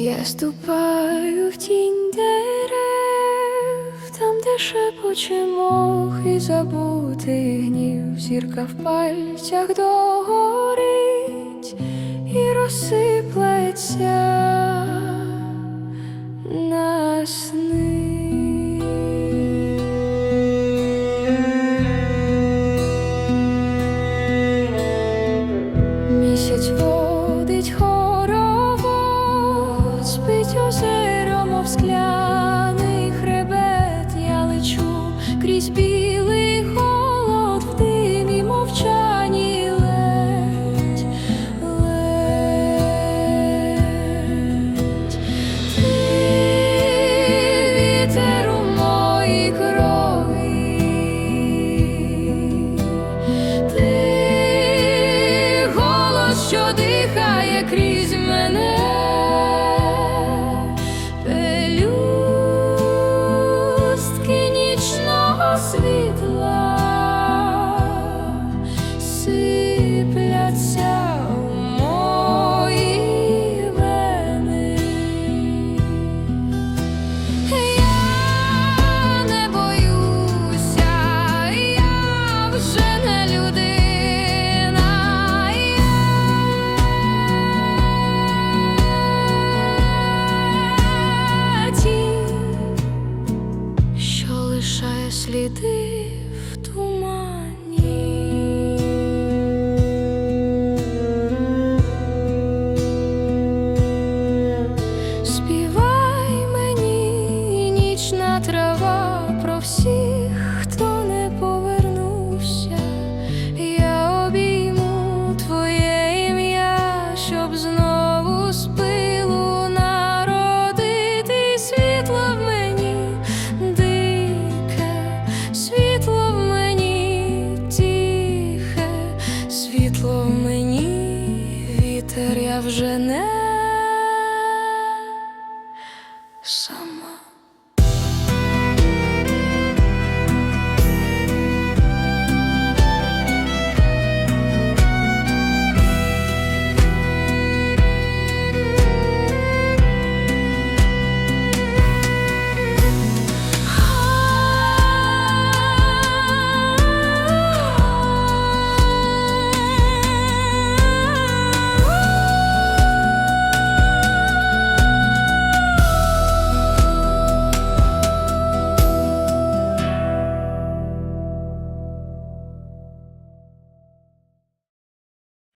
Я ступаю в тінь дерев, там, де шепоче мох і забутий гнів, зірка в пальцях догорить і розсиплеться на сни. Спить озеро, мов скляний хребет, я лечу крізь білий трава про всіх, хто не повернувся. Я обійму твоє ім'я, щоб знову з пилу народити світло в мені, дике, світло в мені, тихе, світло в мені, вітер я вже не сам.